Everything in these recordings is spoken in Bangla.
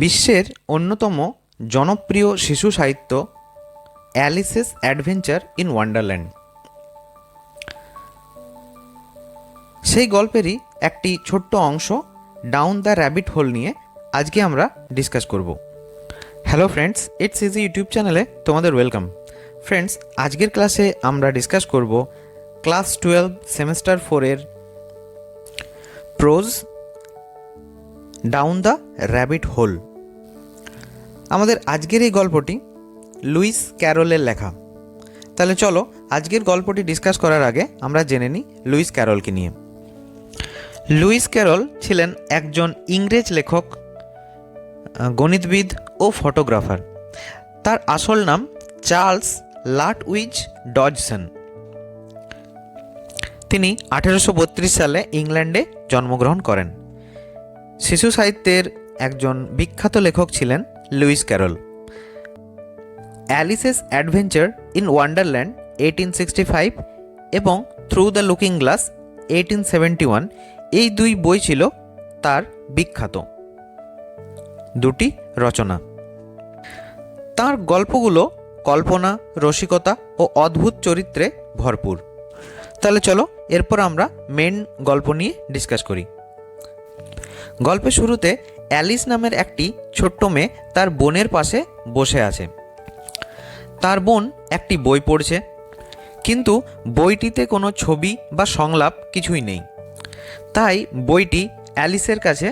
বিশ্বের অন্যতম জনপ্রিয় শিশু সাহিত্য অ্যালিসেস অ্যাডভেঞ্চার ইন ওয়ান্ডারল্যান্ড। সেই গল্পেরই একটি ছোট্ট অংশ ডাউন দ্য র্যাবিট হোল নিয়ে আজকে আমরা ডিসকাস করব। Hello friends, it's easy YouTube চ্যানেলে তোমাদের ওয়েলকাম। ফ্রেন্ডস, আজকের ক্লাসে আমরা ডিসকাস করব ক্লাস টুয়েলভ সেমেস্টার ফোরের prose down the rabbit hole আমাদের আজকের এই গল্পটি লুইস ক্যারলের লেখা। তাহলে চলো, আজকের গল্পটি ডিসকাস করার আগে আমরা জেনে নিই লুইস ক্যারলকে নিয়ে। লুইস ক্যারল ছিলেন একজন ইংরেজ লেখক, গণিতবিদ ও ফটোগ্রাফার। তার আসল নাম চার্লস লাটউইচ ডজসন। তিনি আঠেরোশো বত্রিশ সালে ইংল্যান্ডে জন্মগ্রহণ করেন। শিশু সাহিত্যের একজন বিখ্যাত লেখক ছিলেন Lewis Carroll. Alice's adventure in Wonderland eighteen sixty five এবং through the looking glass eighteen seventy one এই দুই বই ছিল তার বিখ্যাত। দুটি রচনা। তার গল্পগুলো কল্পনা, রসিকতা ও অদ্ভুত চরিত্রে ভরপুর। তাহলে চলো, এরপর আমরা মেন গল্প নিয়ে ডিসকাস করি। গল্পের শুরুতে অ্যালিস নামের একটি ছোট্ট মেয়ে তার বোনের পাশে বসে আছে। তার বোন একটি বই পড়ছে, কিন্তু বইটিতে কোনো ছবি বা সংলাপ কিছুই নেই। তাই বইটি অ্যালিসের কাছে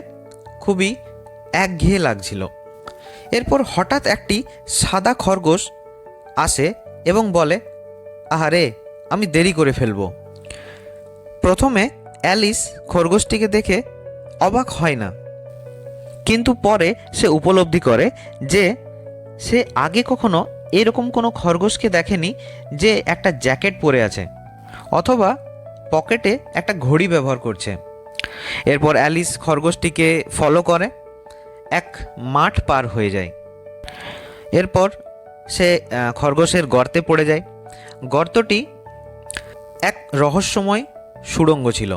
খুবই একঘেয়ে লাগছিল। এরপর হঠাৎ একটি সাদা খরগোশ আসে এবং বলে, আহারে, আমি দেরি করে ফেলব। প্রথমে অ্যালিস খরগোশটিকে দেখে অবাক হয় না। কিন্তু পরে সে উপলব্ধি করে যে সে আগে কখনো এরকম কোনো খরগোশকে দেখেনি যে একটা জ্যাকেট পরে আছে অথবা পকেটে একটা ঘড়ি ব্যবহার করছে। এরপর অ্যালিস খরগোশটিকে ফলো করে। এক মাঠ পার হয়ে যায়। এরপর সে খরগোশের গর্তে পড়ে যায়। গর্তটি এক রহস্যময় সুড়ঙ্গ ছিল।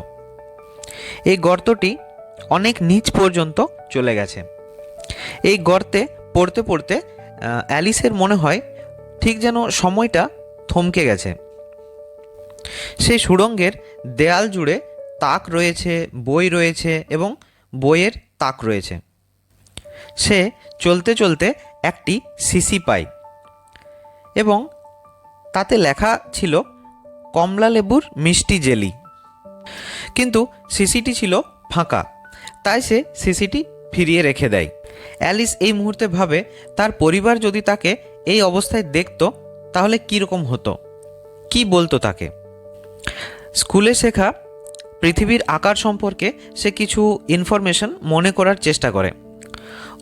এই গর্তটি অনেক নিচ পর্যন্ত চলে গেছে। এই গর্তে পড়তে পড়তে অ্যালিসের মনে হয় ঠিক যেন সময়টা থমকে গেছে। সেই সুড়ঙ্গের দেয়াল জুড়ে তাক রয়েছে, বই রয়েছে এবং বইয়ের তাক রয়েছে। সে চলতে চলতে একটি সিসি পায় এবং তাতে লেখা ছিল কমলা লেবুর মিষ্টি জেলি। কিন্তু সিসিটি ছিল ফাঁকা। তাই সে সিসিটি ফিরিয়ে রেখে দেয়। অ্যালিস এই মুহূর্তে ভাবে, তার পরিবার যদি তাকে এই অবস্থায় দেখতো, তাহলে কীরকম হতো? কি বলতো তাকে? স্কুলে শেখা পৃথিবীর আকার সম্পর্কে সে কিছু ইনফরমেশন মনে করার চেষ্টা করে।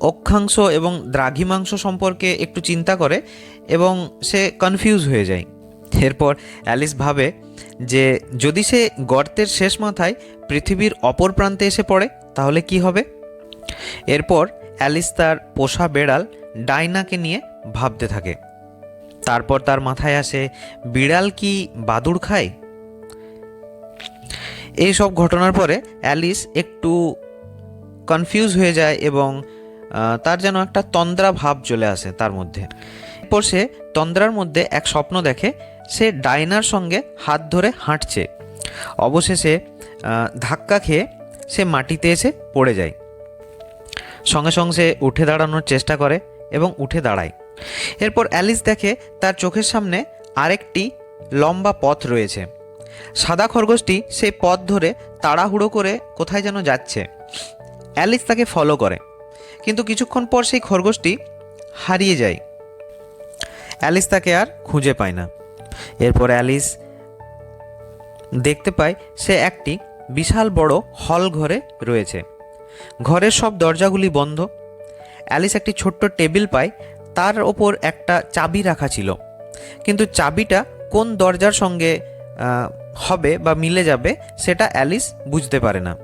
অক্ষাংশ এবং দ্রাঘিমাংশ সম্পর্কে একটু চিন্তা করে এবং সে কনফিউজ হয়ে যায়। এরপর অ্যালিস ভাবে যে যদি সে গর্তের শেষ মাথায় পৃথিবীর অপর প্রান্তে এসে পড়ে, তাহলে কি হবে? এরপর অ্যালিস তার পোষা বেড়াল ডাইনাকে নিয়ে ভাবতে থাকে। তারপর তার মাথায় আসে, বিড়াল কি বাদুড় খায়? এই সব ঘটনার পরে অ্যালিস একটু কনফিউজ হয়ে যায় এবং তার যেন একটা তন্দ্রা ভাব চলে আসে তার মধ্যে। এরপর সে তন্দ্রার মধ্যে এক স্বপ্ন দেখে সে ডাইনার সঙ্গে হাত ধরে হাঁটছে। অবশেষে ধাক্কা খেয়ে সে মাটিতে এসে পড়ে যায়। সঙ্গে সঙ্গে সে উঠে দাঁড়ানোর চেষ্টা করে এবং উঠে দাঁড়ায়। এরপর অ্যালিস দেখে তার চোখের সামনে আরেকটি লম্বা পথ রয়েছে। সাদা খরগোশটি সেই পথ ধরে তাড়াহুড়ো করে কোথায় যেন যাচ্ছে। অ্যালিস তাকে ফলো করে। কিন্তু কিছুক্ষণ পর সেই খরগোশটি হারিয়ে যায়। অ্যালিস তাকে আর খুঁজে পায় না। এরপর অ্যালিস দেখতে পায় সে একটি বিশাল বড় হল ঘরে রয়েছে। ঘরের সব দরজাগুলি বন্ধ। অ্যালিস একটি ছোট্ট টেবিল পায়, তার ওপর একটা চাবি রাখা ছিল। কিন্তু চাবিটা কোন দরজার সঙ্গে হবে বা মিলে যাবে সেটা অ্যালিস বুঝতে পারে না।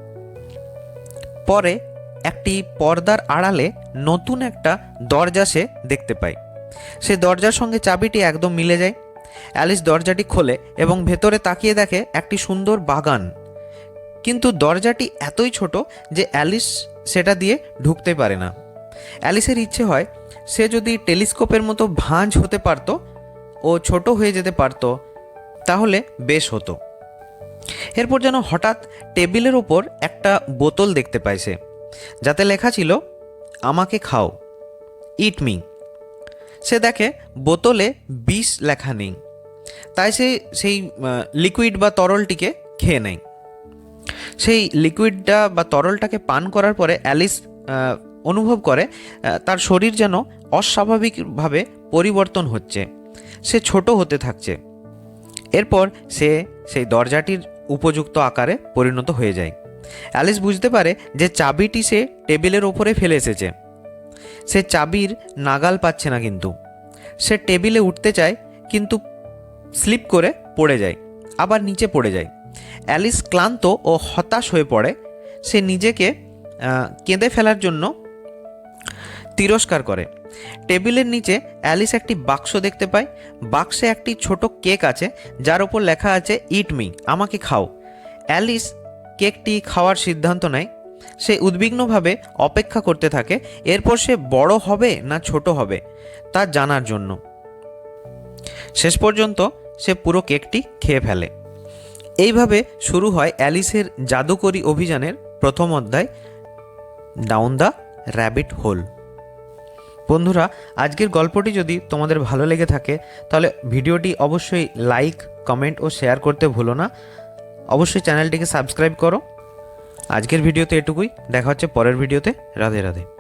পরে একটি পর্দার আড়ালে নতুন একটা দরজা সে দেখতে পায়। সে দরজার সঙ্গে চাবিটি একদম মিলে যায়। অ্যালিস দরজাটি খোলে এবং ভেতরে তাকিয়ে দেখে একটি সুন্দর বাগান। কিন্তু দরজাটি এতই ছোট যে অ্যালিস সেটা দিয়ে ঢুকতে পারে না। অ্যালিসের ইচ্ছে হয় সে যদি টেলিস্কোপের মতো ভাঁজ হতে পারতো ও ছোট হয়ে যেতে পারতো, তাহলে বেশ হতো। এরপর যেন হঠাৎ টেবিলের ওপর একটা বোতল দেখতে সে যাতে লেখা ছিল, আমাকে খাও, ইট মি। সে দেখে বোতলে বিষ লেখা নেই। তাই সে সেই লিকুইড বা তরলটিকে খেয়ে নেয়। সেই লিকুইডটা বা তরলটাকে পান করার পরে অ্যালিস অনুভব করে তার শরীর যেন অস্বাভাবিকভাবে পরিবর্তন হচ্ছে। সে ছোট হতে থাকছে। এরপর সে সেই দরজাটির উপযুক্ত আকারে পরিণত হয়ে যায়। অ্যালিস বুঝতে পারে যে চাবিটি সে টেবিলের ওপরে ফেলে এসেছে। সে চাবির নাগাল পাচ্ছে না কিন্তু। সে টেবিলে উঠতে চায়, কিন্তু স্লিপ করে পড়ে যায়, আবার নিচে পড়ে যায়। অ্যালিস ক্লান্ত ও হতাশ হয়ে পড়ে। সে নিজেকে কেঁদে ফেলার জন্য তিরস্কার করে। টেবিলের নিচে অ্যালিস একটি বাক্স দেখতে পায়। বাক্সে একটি ছোট কেক আছে, যার ওপর লেখা আছে, ইট মি, আমাকে খাও। অ্যালিস কেকটি খাওয়ার সিদ্ধান্ত নেয়। সে উদ্বিগ্নভাবে অপেক্ষা করতে থাকে, এরপর সে বড় হবে না ছোট হবে? তা জানার জন্য। শেষ পর্যন্ত সে পুরো কেকটি খেয়ে ফেলে। এইভাবে শুরু হয় অ্যালিসের জাদুকরী অভিযানের প্রথম অধ্যায় ডাউন দ্য র্যাবিট হোল বন্ধুরা, আজকের গল্পটি যদি তোমাদের ভালো লেগে থাকে, তাহলে ভিডিওটি অবশ্যই লাইক, কমেন্ট ও শেয়ার করতে ভুলো না। অবশ্যই চ্যানেলটিকে সাবস্ক্রাইব করো। আজকের ভিডিওতে এটুকুই। দেখা হচ্ছে পরের ভিডিওতে। রাধে রাধে।